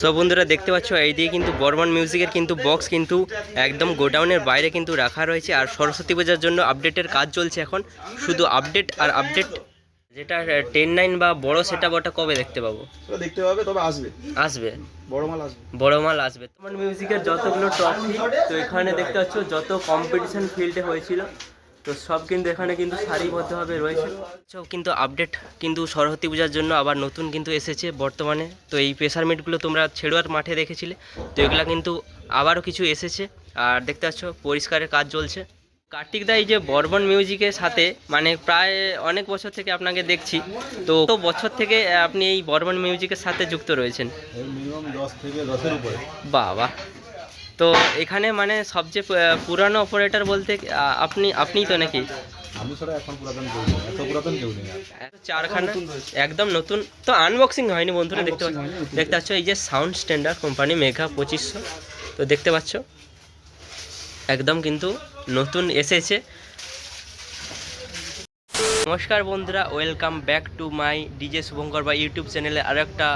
তো বন্ধুরা দেখতে পাচ্ছ এই দিয়ে কিন্তু বর্মন মিউজিকের কিন্তু বক্স কিন্তু একদম গোডাউনের বাইরে কিন্তু রাখা রয়েছে। আর সরস্বতী পূজার জন্য আপডেটের কাজ চলছে এখন। শুধু আপডেট আর আপডেট যেটা টেন নাইন বা বড় সেটা ওটা কবে দেখতে পাবো? তো দেখতে পাবে তবে আসবে। আসবে? বড় মাল আসবে। বড় মাল আসবে। তোমার মিউজিকের যতগুলো ট্রফি তো এখানে দেখতে পাচ্ছ যত কম্পিটিশন ফিল্ডে হয়েছিল তো সব কিন্তু এখানে কিন্তু সারিবদ্ধভাবে রয়েছে। সব কিন্তু আপডেট কিন্তু সরস্বতী পূজার জন্য আবার নতুন কিন্তু এসেছে বর্তমানে। তো এই প্রেসার মিটগুলো তোমরা ছেড়ুয়ার মাঠে দেখেছিলে। তো এগুলো কিন্তু আবারও কিছু এসেছে। আর দেখতে পাচ্ছ পরিষ্কারের কাজ চলছে। কার্তিক দা এই যে বর্বন মিউজিকের সাথে মানে প্রায় অনেক বছর থেকে আপনাকে দেখছি। তো কত বছর থেকে আপনি এই বর্বন মিউজিকের সাথে যুক্ত রয়েছেন? মিনিমাম দশ থেকে দশের উপরে। বাবা তো এখানে মানে সবচেয়ে পুরানো অপারেটর বলতে আপনি আপনিই তো নাকি? আমি ছাড়া এখন পুরাতন কেউ নেই এত পুরাতন কেউ নেই চারখানা? একদম নতুন। তো আনবক্সিং হয়নি বন্ধুরা দেখতে পাচ্ছ? দেখতে পাচ্ছ এই যে সাউন্ড স্ট্যান্ডার্ড কোম্পানি মেঘা পঁচিশশো। তো দেখতে পাচ্ছ? একদম কিন্তু নতুন এসেছে। নমস্কার বন্ধুরা welcome back to my DJ Shubhankar বা ইউটিউব চ্যানেলে আরও একটা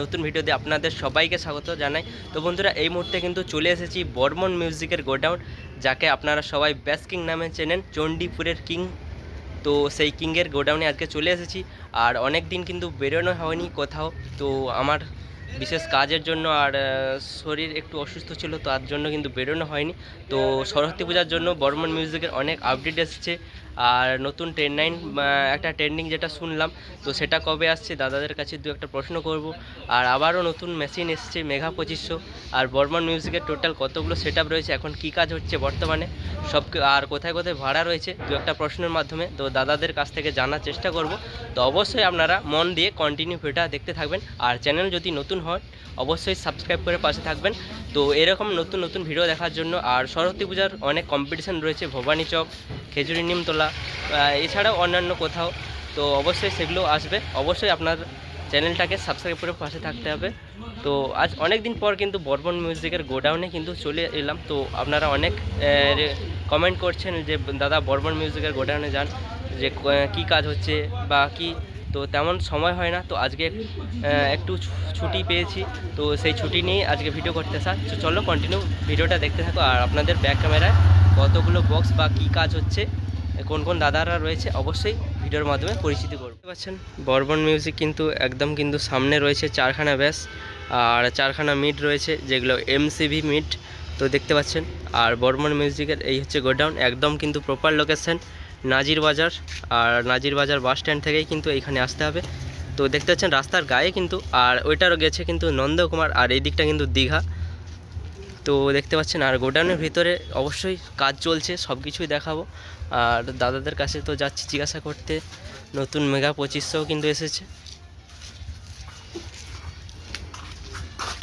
নতুন ভিডিওতে আপনাদের সবাইকে স্বাগত জানাই। তো বন্ধুরা, এই মুহূর্তে কিন্তু চলে এসেছি বর্মন মিউজিকের গোডাউন, যাকে আপনারা সবাই ব্যাস কিং নামে চেনেন, চণ্ডীপুরের কিং। তো সেই কিংয়ের গোডাউনে আজকে চলে এসেছি, আর অনেক দিন কিন্তু বেরোনো হয়নি কোথাও। তো আমার বিশেষ কাজের জন্য আর শরীর একটু অসুস্থ ছিল, তার জন্য কিন্তু বেরোনো হয়নি। তো সরস্বতী পূজার জন্য বর্মন মিউজিকের অনেক আপডেট এসেছে। আর নতুন টেন নাইন একটা ট্রেন্ডিং যেটা শুনলাম, তো সেটা কবে আসছে দাদাদের কাছে দু একটা প্রশ্ন করব। আর আবারও নতুন মেশিন এসছে, মেঘা পঁচিশশো আর বর্মন মিউজিকের টোটাল কতগুলো সেট রয়েছে, এখন কী কাজ হচ্ছে বর্তমানে, সব আর কোথায় কোথায় ভাড়া রয়েছে, দু একটা প্রশ্নের মাধ্যমে, তো দাদাদের কাছ থেকে জানার চেষ্টা করব। তো অবশ্যই আপনারা মন দিয়ে কন্টিনিউ ভিডিওটা দেখতে থাকবেন, আর চ্যানেল যদি নতুন হয়, অবশ্যই সাবস্ক্রাইব করে পাশে থাকবেন। তো এরকম নতুন নতুন ভিডিও দেখার জন্য, আর সরস্বতী পূজার অনেক কম্পিটিশন রয়েছে, ভবানী চক খেজুরি নিমতলা আহ, এছাড়াও অন্যান্য কোথাও। তো অবশ্যই সেগুলো আসবে। অবশ্যই আপনার চ্যানেলটাকে সাবস্ক্রাইব করে পাশে থাকতে হবে। তো আজ অনেক দিন পর কিন্তু বর্বন মিউজিকের গোডাউনে কিন্তু চলে এলাম। তো আপনারা অনেক কমেন্ট করছেন যে দাদা বর্বন মিউজিকের গোডাউনে যান। যে ক- কাজ হচ্ছে বা কি? তো তেমন সময় হয় না। তো আজকে একটু ছুটি পেয়েছি। তো সেই ছুটি নিয়ে আজকে ভিডিও করতে আসা তো চলো কন্টিনিউ ভিডিওটা দেখতে থাকো। আর আপনাদের ব্যাক ক্যামেরায় কতগুলো বক্স বা কী কাজ হচ্ছে কোন কোন দাদারা রয়েছে অবশ্যই ভিডিওর মাধ্যমে পরিচিতি করতে পারছেন বর্বন মিউজিক কিন্তু একদম কিন্তু সামনে রয়েছে চারখানা ব্যাস আর চারখানা মিড রয়েছে, যেগুলো এমসিভি মিড তো দেখতে পাচ্ছেন। আর বর্মন মিউজিকের এই হচ্ছে গোডাউন, একদম কিন্তু প্রপার লোকেশন নাজির বাজার। আর নাজির বাজার বাস স্ট্যান্ড থেকেই কিন্তু এইখানে আসতে হবে। তো দেখতে পাচ্ছেন, রাস্তার গায়ে কিন্তু, আর ওইটারও গেছে কিন্তু নন্দকুমার, আর এই দিকটা কিন্তু দীঘা। তো দেখতে পাচ্ছেন, আর গোডাউনের ভিতরে অবশ্যই কাজ চলছে সব কিছুই দেখাবো। আর দাদাদের কাছে তো যাচ্ছি জিজ্ঞাসা করতে। নতুন মেগা পঁচিশশোও কিন্তু এসেছে।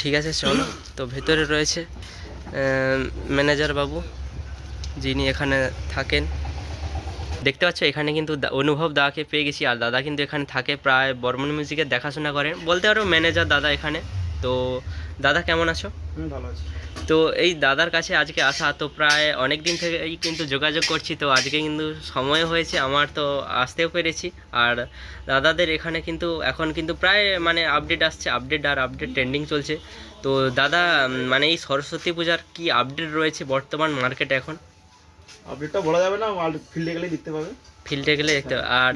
ঠিক আছে, চলো। তো ভেতরে রয়েছে ম্যানেজার বাবু, যিনি এখানে থাকেন। দেখতে পাচ্ছ, এখানে কিন্তু অনুভব দাকে পেয়ে গেছি। আর দাদা কিন্তু এখানে থাকে প্রায় বর্মন মিউজিকের দেখাশোনা করেন। বলতে পারো ম্যানেজার দাদা এখানে। তো দাদা কেমন আছো? ভালো আছি। তো এই দাদার কাছে আজকে আসা তো প্রায় অনেক দিন থেকেই কিন্তু যোগাযোগ করছি তো আজকে কিন্তু সময় হয়েছে আমার তো আসতেও পেরেছি। আর দাদাদের এখানে কিন্তু এখন কিন্তু প্রায় মানে আপডেট আসছে আপডেট আর আপডেট ট্রেন্ডিং চলছে। তো দাদা মানে এই সরস্বতী পূজার কি আপডেট রয়েছে বর্তমান মার্কেটে এখন? আপডেটটা বলা যাবে না মাল ফিল্ডে গেলেই দেখতে পাবে। ফিল্ডে গেলে দেখতে হবে। আর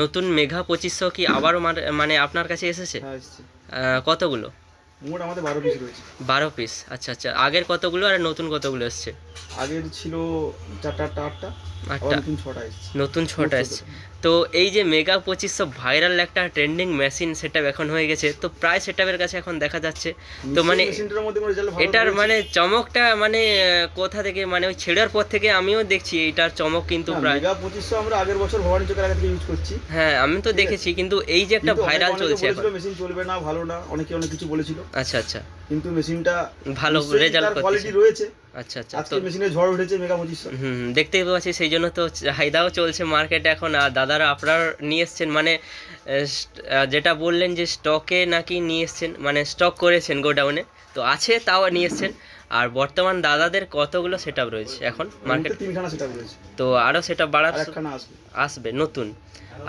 নতুন মেঘা পঁচিশশো কি আবারও মানে আপনার কাছে এসেছে? হ্যাঁ এসছে। কতগুলো? মোট আমাদের বারো পিস রয়েছে। বারো পিস আচ্ছা আচ্ছা। আগের কতগুলো আর নতুন কতগুলো এসছে? আগের ছিল চারটা আটটা আটটা। নতুন ছটা এসছে। নতুন ছটা এসছে। তো এই যে মেগা পঁচিশশো ভাইরাল একটা ট্রেন্ডিং মেশিন সেটা এখন হয়ে গেছে তো প্রায় সেটাপের কাছে এখন দেখা যাচ্ছে। তো মানে এটার মানে চমকটা মানে কোথা থেকে মানে ওই ছেড়ার পর থেকে আমিও দেখছি এটার চমক কিন্তু প্রায়। মেগা পঁচিশশো আমরা আগের বছর ভবানী চকের আগে থেকে ইউজ করছি। হ্যাঁ আমি তো দেখেছি কিন্তু এই যে একটা ভাইরাল চলছে এখন। মেশিন চলবে না ভালো না অনেকে অনেক কিছু বলেছিল। আচ্ছা আচ্ছা। কিন্তু মেশিনটা ভালো রেজাল্ট কোয়ালিটি রয়েছে। আচ্ছা আচ্ছা আজকে মেশিনে ঝড় উঠেছে মেগা পঁচিশশো হুম দেখতেই পাচ্ছি সেই জন্য তো চাহিদাও চলছে মার্কেটে এখন আর দাদারা আপনার নিয়ে এসছেন মানে যেটা বললেন যে স্টকে নাকি নিয়ে এসছেন মানে স্টক করেছেন গোডাউনে তো আছে তাও নিয়ে এসছেন। আর বর্তমান দাদাদের কতগুলো সেট রয়েছে? এখন মার্কেট তো আরও সেটা বাড়ার আসবে নতুন।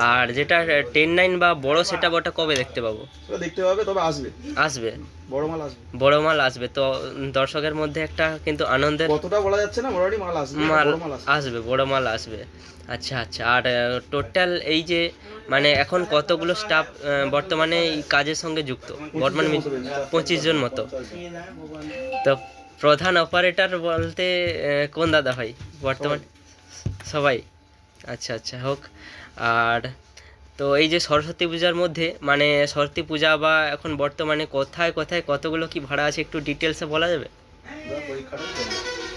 আর যেটা টেন নাইন বা বড় সেট আপ ওটা কবে দেখতে পাবো? দেখতে পাবে তবে আসবে। আসবে? বড় মাল আসবে। বড় মাল আসবে তো দর্শকের মধ্যে একটা কিন্তু আনন্দের কতটা বলা যাচ্ছে না মোটামুটি মাল আসবে মাল বড় মাল আসবে। বড় মাল আসবে। আচ্ছা আচ্ছা আর টোটাল এই যে মানে এখন কতগুলো স্টাফ বর্তমানে এই কাজের সঙ্গে যুক্ত? বর্তমানে পঁচিশ জন মতো। তো প্রধান অপারেটর বলতে কোন দাদা ভাই? বর্তমান? সবাই। আচ্ছা আচ্ছা হোক। আর তো এই যে সরস্বতী পূজার মধ্যে মানে সরস্বতী পূজা বা এখন বর্তমানে কোথায় কোথায় কতগুলো কি ভাড়া আছে একটু ডিটেলসে বলা যাবে?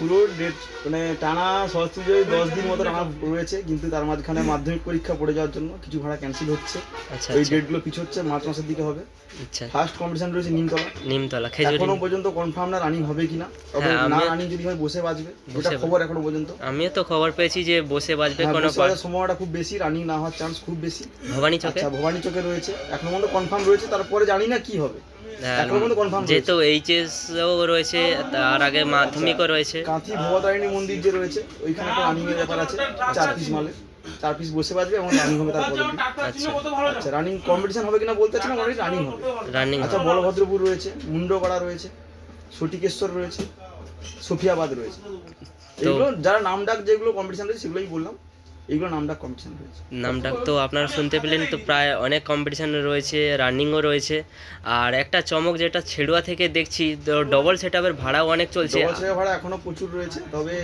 পুরো ডেট মানে টানা সরস্বতী পুজোয় দশ দিন মতো টানা রয়েছে কিন্তু তার মাঝখানে মাধ্যমিক পরীক্ষা পড়ে যাওয়ার জন্য কিছু ভাড়া ক্যান্সেল হচ্ছে। আচ্ছা ওই আচ্ছা। ডেটগুলো পিছু হচ্ছে মার্চ মাসের দিকে হবে। আচ্ছা। ফার্স্ট কম্পিটিশন রয়েছে নিমতলা। নিমতলা খেজুরি এখনও পর্যন্ত কনফার্ম না রানিং হবে কিনা তবে হ্যাঁ, না রানিং যদি হয় বসে বাজবে এটা খবর এখনও পর্যন্ত। আমিও তো খবর পেয়েছি যে বসে বাজবে হ্যাঁ, কোনো সম্ভাবনাটা খুব বেশি রানিং না হওয়ার চান্স খুব বেশি। ভবানী চকে? আচ্ছা ভবানী চকে রয়েছে। এখনও পর্যন্ত কনফার্ম রয়েছে তারপরে জানি না কি হবে। যেহেতু এইচএসও রয়েছে তার আগে মাধ্যমিকও রয়েছে। কাঁথি ভবতারিণী মন্দির যে রয়েছে ওইখানে একটা রানিং এর ব্যাপার আছে চার পিস মালে। চার পিস বসে বাজবে এবং রানিং হবে তারপরে আচ্ছা আচ্ছা রানিং কম্পিটিশন হবে কিনা বলতে চাচ্ছি না অলরেডি রানিং হবে। রানিং আচ্ছা বলভদ্রপুর রয়েছে মুন্ডপাড়া রয়েছে সটিকেশ্বর রয়েছে সফিয়াবাদ রয়েছে। এগুলো যারা নাম ডাক যেগুলো কম্পিটিশন রয়েছে সেগুলোই বললাম। এইগুলো নামডাক কম্পিটিশন রয়েছে। নামটা তো আপনারা শুনতে পেলেন তো প্রায় অনেক কম্পিটিশান রয়েছে রানিংও রয়েছে। আর একটা চমক যেটা ছেড়ুয়া থেকে দেখছি ডবল সেট আপের ভাড়াও অনেক চলছে। ডবল সেট ভাড়া এখনও প্রচুর রয়েছে তবে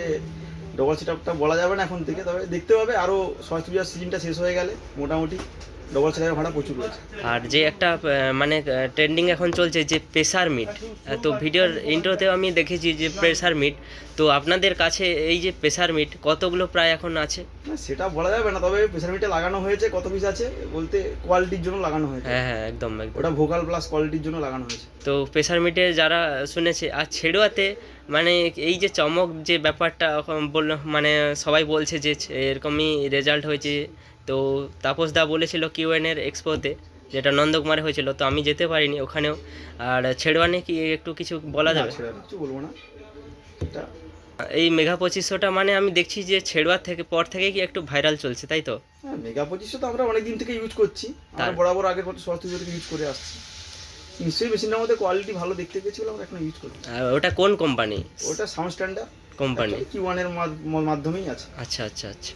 ডবল সেট আপটা বলা যাবে না এখন থেকে তবে দেখতে হবে আরও সরস্বতী পূজার সিজনটা শেষ হয়ে গেলে মোটামুটি। ডবল ভাড়া প্রচুর রয়েছে। আর যে একটা মানে ট্রেন্ডিং এখন চলছে যে প্রেসার মিট তো ভিডিওর ইন্ট্রোতেও আমি দেখেছি যে প্রেসার মিট তো আপনাদের কাছে এই যে প্রেসার মিট কতগুলো প্রায় এখন আছে? সেটা বলা যাবে না তবে প্রেসার মিটে লাগানো হয়েছে কত পিস আছে বলতে কোয়ালিটির জন্য লাগানো হয়েছে। হ্যাঁ হ্যাঁ একদম একদম। ওটা ভোকাল প্লাস কোয়ালিটির জন্য লাগানো হয়েছে। তো প্রেসার মিটে যারা শুনেছে আর ছেড়ুয়াতে মানে এই যে চমক যে ব্যাপারটা এখন বলল মানে সবাই বলছে যে এরকমই রেজাল্ট হয়েছে তো তাপস দা বলেছিল কিউএনের এক্সপোতে যেটা নন্দকুমারে হয়েছিল তো আমি যেতে পারিনি ওখানেও। আর ছেড়ুয়া নিয়ে কি একটু কিছু বলা যাবে? না, কিছু বলব না। এই মেঘা পঁচিশশোটা মানে আমি দেখছি যে ছেড়ুয়ার থেকে পর থেকে কি একটু ভাইরাল চলছে তাই তো? হ্যাঁ মেগা পঁচিশশো তো আমরা অনেক দিন থেকে ইউজ করছি। তার- বরাবর আগের কত সরস্বতী থেকে ইউজ করে আসছি। নিশ্চয়ই মেশিনটার মধ্যে কোয়ালিটি ভালো দেখতে পেয়েছি বলে আমরা এখন ইউজ করি আর ওটা কোন কোম্পানি ওটা সাউন্ড স্ট্যান্ডার্ড কোম্পানি কি ওয়ানের মাধ্যমেই আছে। আচ্ছা আচ্ছা আচ্ছা।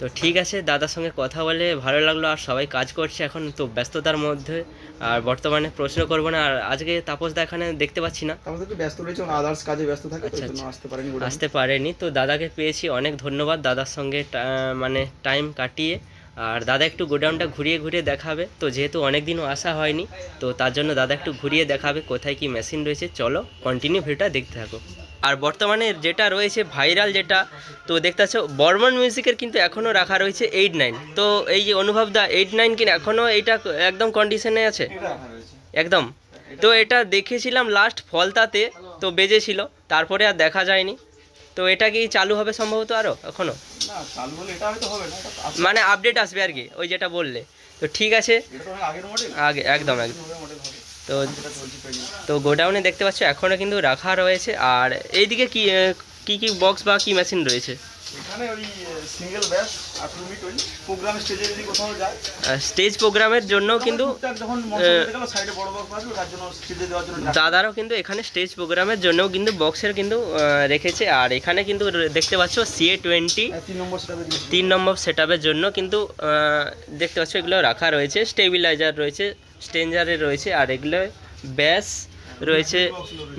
তো ঠিক আছে দাদার সঙ্গে কথা বলে ভালো লাগল আর সবাই কাজ করছে এখন তো ব্যস্ততার মধ্যে। আর বর্তমানে প্রশ্ন করব না আর আজকে তাপস দা এখানে দেখতে পাচ্ছি না। একটু ব্যস্ত রয়েছে আদার্স কাজে ব্যস্ত থাকে আচ্ছা, আসতে পারেনি আসতে পারেনি তো দাদাকে পেয়েছি অনেক ধন্যবাদ দাদার সঙ্গে মানে টাইম কাটিয়ে। আর দাদা একটু গোডাউনটা ঘুরিয়ে ঘুরিয়ে দেখাবে তো যেহেতু অনেক দিনও আসা হয়নি তো তার জন্য দাদা একটু ঘুরিয়ে দেখাবে কোথায় কি মেশিন রয়েছে। চলো কন্টিনিউ ভিডিওটা দেখতে থাকো। আর বর্তমানে যেটা রয়েছে ভাইরাল যেটা তো দেখতে পাচ্ছ বর্মন মিউজিকের কিন্তু এখনও রাখা রয়েছে এইট নাইন তো এই যে অনুভব দা এইট নাইন কিনা এখনও এটা একদম কন্ডিশনে আছে? একদম। তো এটা দেখেছিলাম লাস্ট ফলতাতে তো বেজেছিল তারপরে আর দেখা যায়নি। তো এটা কি চালু হবে সম্ভবত আরও এখনও। মানে আপডেট আসবে আর কি ওই যেটা বললে। তো ঠিক আছে। আগে একদম একদম। তো। তো গোডাউনে দেখতে পাচ্ছ এখনও কিন্তু রাখা রয়েছে আর এইদিকে কি কি বক্স বা কি মেশিন রয়েছে এখানে ওই সিঙ্গেল ব্যাস আঠারো মিনিট ওই প্রোগ্রাম স্টেজে যদি কোথাও যায় স্টেজ প্রোগ্রামের জন্য কিন্তু যখন সাইডে বড় তার জন্য স্টেজে দেওয়ার জন্য দাদারও কিন্তু এখানে স্টেজ প্রোগ্রামের জন্যও কিন্তু বক্সের কিন্তু রেখেছে। আর এখানে কিন্তু দেখতে পাচ্ছ সিএ টোয়েন্টি হ্যাঁ, তিন নম্বর সেটা জন্য কিন্তু দেখতে পাচ্ছ এগুলো রাখা রয়েছে স্টেবিলাইজার রয়েছে স্টেঞ্জারের রয়েছে আর এগুলো ব্যাস রয়েছে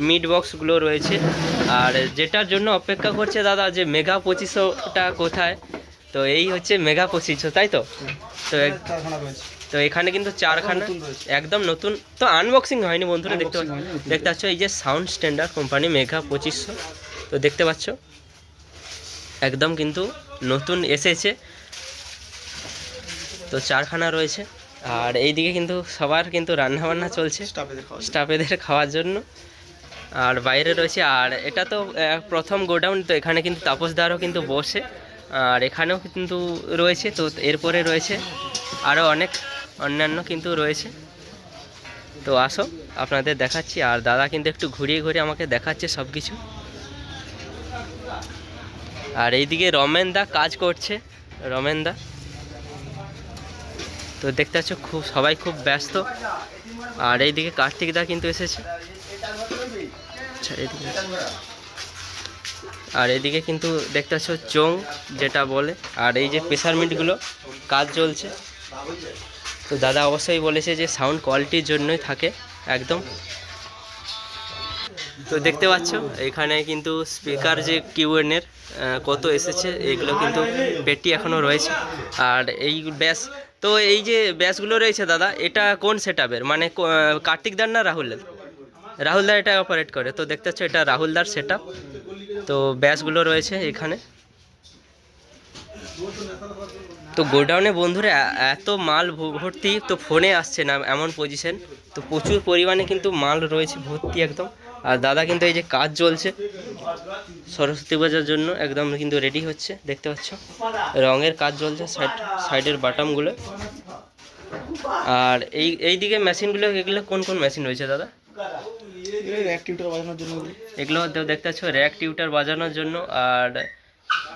মিড বক্সগুলো রয়েছে। আর যেটার জন্য অপেক্ষা করছে দাদা যে মেগা পঁচিশশোটা কোথায়? তো এই হচ্ছে মেগা পঁচিশশো তাই তো? তো তো এখানে কিন্তু চারখানা একদম নতুন। তো আনবক্সিং হয়নি বন্ধুরা দেখতে দেখতে পাচ্ছ এই যে সাউন্ড স্ট্যান্ডার্ড কোম্পানি মেঘা পঁচিশশো। তো দেখতে পাচ্ছ? একদম কিন্তু নতুন এসেছে। তো চারখানা রয়েছে। আর এইদিকে কিন্তু সবার কিন্তু রান্না বান্না চলছে স্টাফেদের খাওয়ার জন্য। আর বাইরে রয়েছে আর এটা তো প্রথম গোডাউন তো এখানে কিন্তু তাপসদারও কিন্তু বসে। আর এখানেও কিন্তু রয়েছে তো এরপরে রয়েছে আরও অনেক অন্যান্য কিন্তু রয়েছে। তো আসো আপনাদের দেখাচ্ছি আর দাদা কিন্তু একটু ঘুরিয়ে ঘুরিয়ে আমাকে দেখাচ্ছে সব কিছু আর এইদিকে রমেন দা কাজ করছে রমেন দা তো দেখতে পাচ্ছ, খুব সবাই খুব ব্যস্ত। আর এইদিকে কার্তিক দা কিন্তু এসেছে। আচ্ছা আর এদিকে কিন্তু দেখতে পাচ্ছ, চোং যেটা বলে। আর এই যে প্রেশার মিটগুলো, কাজ চলছে। তো দাদা অবশ্যই বলেছে যে সাউন্ড কোয়ালিটির জন্যই থাকে, একদম। তো দেখতে পাচ্ছ, এখানে কিন্তু স্পিকার যে কিউএনের কত এসেছে, এগুলো কিন্তু পেটি এখনও রয়েছে। আর এই ব্যাস তো এই যে ব্যাসগুলো রয়েছে দাদা, এটা কোন সেট মানে কার্তিক দার না রাহুল দা এটা অপারেট করে, তো দেখতে পাচ্ছ এটা রাহুল দার সেট তো ব্যাসগুলো রয়েছে এখানে। তো গোডাউনে বন্ধুরা এত মাল ভর্তি, তো ফোনে আসছে না এমন পজিশন তো প্রচুর পরিমাণে কিন্তু মাল রয়েছে, ভর্তি একদম। আর দাদা কিন্তু এই যে কাজ চলছে সরস্বতী পূজার জন্য একদম কিন্তু রেডি হচ্ছে দেখতে পাচ্ছ? রঙের কাজ চলছে সাইড সাইডের বাটামগুলো। আর এই এই দিকে মেশিনগুলো এগুলো কোন কোন মেশিন রয়েছে দাদা? অ্যাক্টিভটা বাজানোর জন্য। এগুলো দেখতে পাচ্ছ র্যাক টিউটার বাজানোর জন্য। আর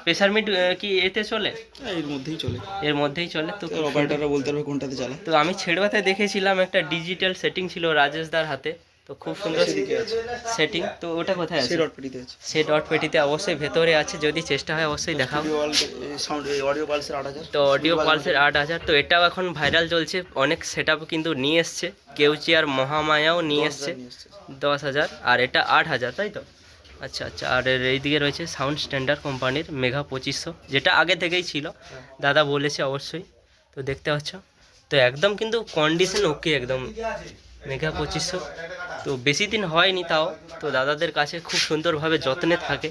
প্রেসার মিট কি এতে চলে? হ্যাঁ, এর মধ্যেই চলে। এর মধ্যেই চলে। তো অপারেটররা বলতে পারবে কোনটাতে চালায়। তো আমি ছেড়বাতে দেখেছিলাম একটা ডিজিটাল সেটিং ছিল রাজেশ দার হাতে। তো খুব সুন্দর সেটিং তো ওটা কোথায় আছে? সে ডট পেটিতে আছে। সে ডট পেটিতে অবশ্যই ভেতরে আছে যদি চেষ্টা হয় অবশ্যই দেখাও। সাউন্ড অডিও পালসের আট হাজার। তো অডিও পালসের আট হাজার। তো এটাও এখন ভাইরাল চলছে। অনেক সেট কিন্তু নিয়ে এসছে। কেউচিয়ার মহামায়াও নিয়ে এসছে। দশ হাজার। আর এটা আট হাজার তাই তো? আচ্ছা আচ্ছা। আর এর এইদিকে রয়েছে সাউন্ড স্ট্যান্ডার্ড কোম্পানির মেঘা পঁচিশশো। যেটা আগে থেকেই ছিল। দাদা বলেছে অবশ্যই। তো দেখতে পাচ্ছ। তো একদম কিন্তু কন্ডিশন ওকে একদম। মেঘা পঁচিশশো। তো বেশি দিন হয়নি তাও। তো দাদাদের কাছে খুব সুন্দরভাবে যত্নে থাকে।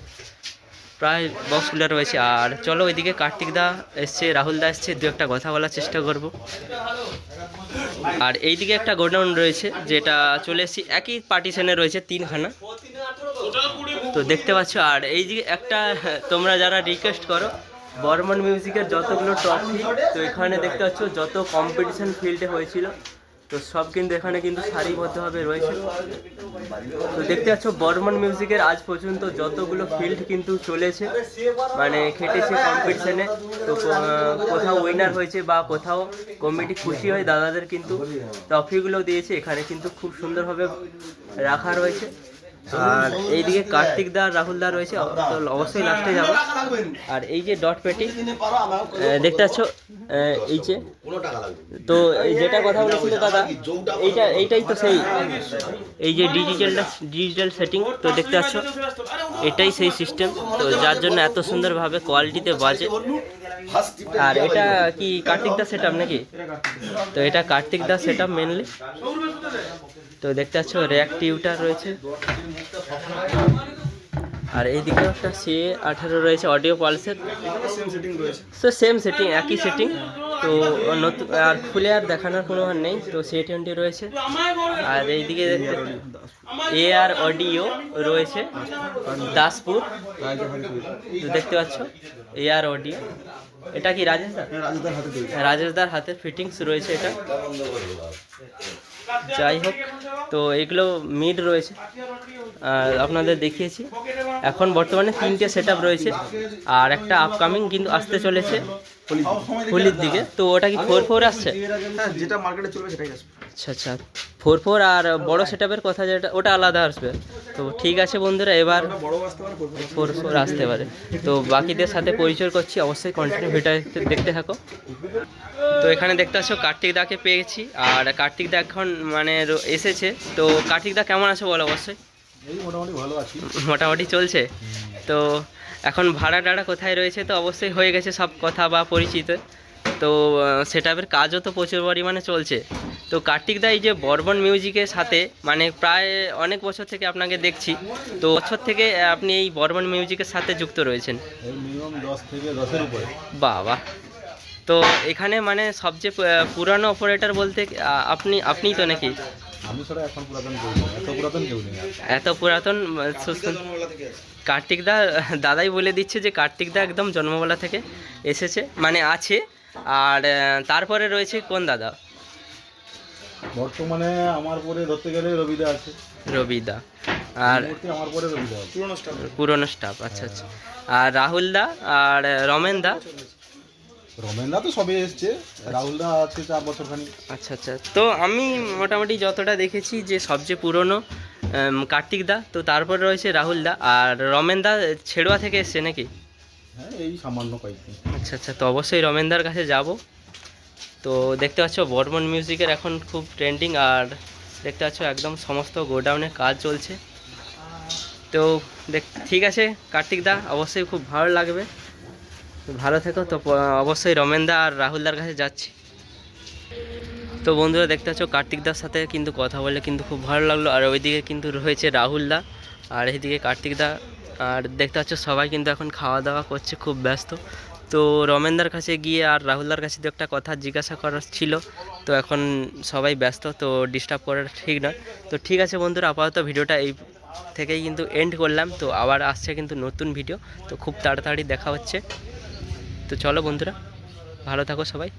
প্রায় বক্সগুলো রয়েছে। আর চলো ওইদিকে কার্তিক দা এসছে, রাহুল দা এসছে। দু একটা কথা বলার চেষ্টা করব। আর এইদিকে একটা গোডাউন রয়েছে, যেটা চলে এসেছি। একই পার্টিশনে রয়েছে তিনখানা। তো দেখতে পাচ্ছ, আর এই যে একটা, তোমরা যারা রিকোয়েস্ট করো, বর্মন মিউজিকের যতগুলো ট্রফি তো এখানে দেখতে পাচ্ছ, যত কম্পিটিশন ফিল্ডে হয়েছিল তো সব কিন্তু এখানে কিন্তু সারিবদ্ধভাবে রয়েছে। তো দেখতে পাচ্ছ, বর্মন মিউজিকের আজ পর্যন্ত যতগুলো ফিল্ড কিন্তু চলেছে মানে খেটেছে কম্পিটিশনে তো কোথাও উইনার হয়েছে বা কোথাও কমিটি খুশি হয়, দাদাদের কিন্তু ট্রফিগুলো দিয়েছে। এখানে কিন্তু খুব সুন্দরভাবে রাখা রয়েছে। আর এইদিকে কার্তিক দা, রাহুল দা রয়েছে তো অবশ্যই লাস্টে যাব। আর এই যে ডট পেটি দেখতে পাচ্ছ এই যে, তো যেটা কথা বলেছিল দাদা, এইটা, এইটাই তো সেই, এই যে ডিজিটালটা ডিজিটাল সেটিং তো দেখতে পাচ্ছ, এটাই সেই সিস্টেম তো যার জন্য এত সুন্দরভাবে কোয়ালিটিতে বাজে। আর এটা কি কার্তিক দা সেট নাকি? তো এটা কার্তিক দা সেট মেনলি তো দেখতে পাচ্ছ র্যাক টিউটার রয়েছে। আর এইদিকে একটা সি আঠারো রয়েছে অডিও পালসের তো সেম সেটিং একই সেটিং তো, নতুন, আর খুলে আর দেখানোর কোনো আর নেই। তো সি টোয়েন্টি রয়েছে। আর এইদিকে এ আর অডিও রয়েছে, দাসপুর। তো দেখতে পাচ্ছ এ আর অডিও এটা কি রাজেশ দা? রাজুদার হাতে হ্যাঁ রাজেশ দার হাতে ফিটিংস রয়েছে এটা। যাই হোক তো এগুলো মিড রয়েছে। আর আপনাদের দেখিয়েছি। এখন বর্তমানে তিনটে সেট রয়েছে। আর একটা আপকামিং কিন্তু আসতে চলেছে হোলির দিকে। তো ওটা কি ফোর ফোর আসছে? হ্যাঁ যেটা মার্কেটে চলবে সেটাই আসবে। আচ্ছা আচ্ছা। ফোর ফোর আর বড় সেট কথা যেটা ওটা আলাদা আসবে। তো ঠিক আছে বন্ধুরা এবার ফোর ফোর আসতে পারে। তো বাকিদের সাথে পরিচয় করছি অবশ্যই কন্টিনিউ ভিডিও দেখতে থাকো। তো এখানে দেখতে পাচ্ছ কার্তিক দাকে পেয়েছি। আর কার্তিক দা এখন মানে এসেছে। তো কার্তিক দা কেমন আছে বলো অবশ্যই? মোটামুটি ভালো আছি। মোটামুটি চলছে? তো এখন ভাড়া টাড়া কোথায় রয়েছে তো অবশ্যই হয়ে গেছে সব কথা বা পরিচিত। তো সেটাপের কাজও তো প্রচুর পরিমাণে চলছে। তো কার্তিক দা এই যে বর্বন মিউজিকের সাথে মানে প্রায় অনেক বছর থেকে আপনাকে দেখছি তো বছর থেকে আপনি এই বর্বন মিউজিকের সাথে যুক্ত রয়েছেন। বাবা তো এখানে মানে সবচেয়ে পুরানো অপারেটর বলতে আপনি আপনিই তো নাকি? এত পুরাতন কার্তিক দা দাদাই বলে দিচ্ছে যে কার্তিক দা একদম জন্মবেলা থেকে এসেছে মানে আছে। আর তারপরে রয়েছে কোন দাদা? বর্তমানে আমার পরে ধরতে গেলে রবিদা আছে। রবি দা এই আর আমার পরে রবিদা পুরোনো স্টাফ পুরনো স্টাফ আচ্ছা আচ্ছা। আর রাহুল দা আর রমেন দা? রমেনদা তো সবে এসছে। রাহুলদা আছে চার বছর খানি আচ্ছা আচ্ছা। তো আমি মোটামুটি যতটা দেখেছি যে সবচেয়ে পুরনো কার্তিক দা তো তারপর রয়েছে রাহুল দা। আর রমেন দা ছেড়ুয়া থেকে এসছে নাকি? হ্যাঁ আচ্ছা আচ্ছা তো অবশ্যই রমেনদার কাছে যাব। তো দেখতে পাচ্ছ, বর্মন মিউজিকের এখন খুব ট্রেন্ডিং আর দেখতে পাচ্ছ, একদম সমস্ত গোডাউনে কাজ চলছে। তো দেখ, ঠিক আছে, কার্তিক দা, অবশ্যই খুব ভালো লাগবে। ভালো থেকো, তো অবশ্যই রমেনদা আর রাহুলদার কাছে যাচ্ছি। তো বন্ধুরা, দেখতে পাচ্ছ কার্তিকদার সাথে কিন্তু কথা বলে কিন্তু খুব ভালো লাগল। আর ওইদিকে কিন্তু রয়েছে রাহুলদা আর এইদিকে কার্তিকদা আর দেখতে পাচ্ছ সবাই কিন্তু এখন খাওয়া দাওয়া করছে, খুব ব্যস্ত। তো রমেনদার কাছে গিয়ে আর রাহুলদার কাছে দু একটা কথা জিজ্ঞাসা করার ছিল। তো এখন সবাই ব্যস্ত, তো ডিস্টার্ব করার ঠিক নয়। তো ঠিক আছে বন্ধুরা, আপাতত ভিডিওটা এই থেকেই কিন্তু এন্ড করলাম। তো আবার আসছে কিন্তু নতুন ভিডিও তো খুব তাড়াতাড়ি দেখা হচ্ছে। তো চলো বন্ধুরা, ভালো থাকো সবাই।